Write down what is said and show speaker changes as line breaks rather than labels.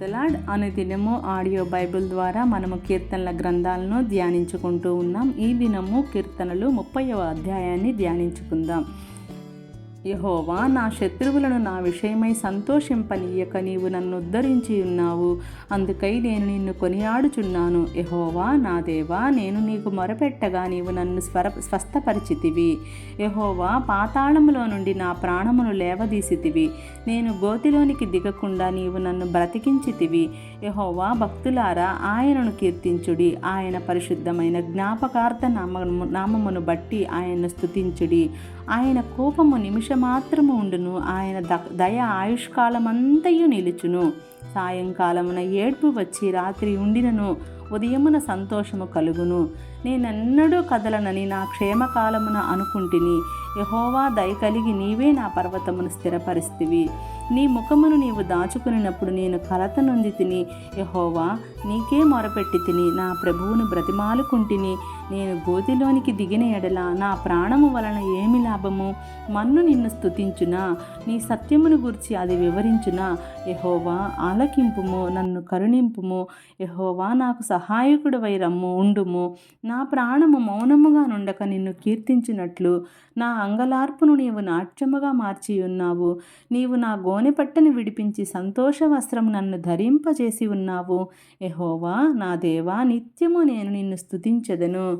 అనే అనుదినము audio Bible ద్వారా మనము కీర్తనల గ్రంథాలను ధ్యానించుకుంటూ ఉన్నాం. ఈ దినము కీర్తనలు ముప్పైవ అధ్యాయాన్ని ధ్యానించుకుందాం. యహోవా నా శత్రువులను నా విషయమై సంతోషింపనీయక నీవు నన్ను ఉద్ధరించి ఉన్నావు. అందుకై నేను నిన్ను కొనియాడుచున్నాను. యహోవా నా దేవా నేను నీకు మొరపెట్టగా నీవు నన్ను స్వర స్వస్థపరిచితివి. యహోవా పాతాళములో నుండి నా ప్రాణమును లేవదీసితివి. నేను గోతిలోనికి దిగకుండా నీవు నన్ను బ్రతికించితివి. యహోవా భక్తులారా ఆయనను కీర్తించుడి. ఆయన పరిశుద్ధమైన జ్ఞాపకార్థ నామ నామమును బట్టి ఆయన్ను స్తుతించుడి. ఆయన కోపము నిమిషమాత్రము ఉండును. ఆయన ద దయ ఆయుష్కాలమంతయు నిలుచును. సాయంకాలమున ఏడ్పు వచ్చి రాత్రి ఉండినను. ఉదయమున సంతోషము కలుగును. నేనెన్నడూ కదలనని నా క్షేమకాలమున అనుకుంటుని. యహోవా దయ కలిగి నీవే నా పర్వతమును స్థిరపరిస్తివి. నీ ముఖమును నీవు దాచుకునినప్పుడు నేను కలత నొంది తిని యహోవా నీకే మొరపెట్టి తిని. నా ప్రభువును బ్రతిమాలుకుంటుని. నేను గోతిలోనికి దిగిన ఎడల నా ప్రాణము వలన ఏమి లాభము? మన్ను నిన్ను స్థుతించునా నీ సత్యమును గురించి అది వివరించునా? యహోవా ఆలకింపుము నన్ను కరుణింపుము. యహోవా నాకు సహాయకుడు వైరమ్ము ఉండుము. నా ప్రాణము మౌనముగా నుండక నిన్ను కీర్తించినట్లు. నా అంగలార్పును నీవు నాట్యముగా మార్చి ఉన్నావు నీవు నా గోనెపట్టను విడిపించి సంతోష వస్త్రం నన్ను ధరింపజేసి ఉన్నావు. ఎహోవా నా దేవా నిత్యము నేను నిన్ను స్తుతించదను.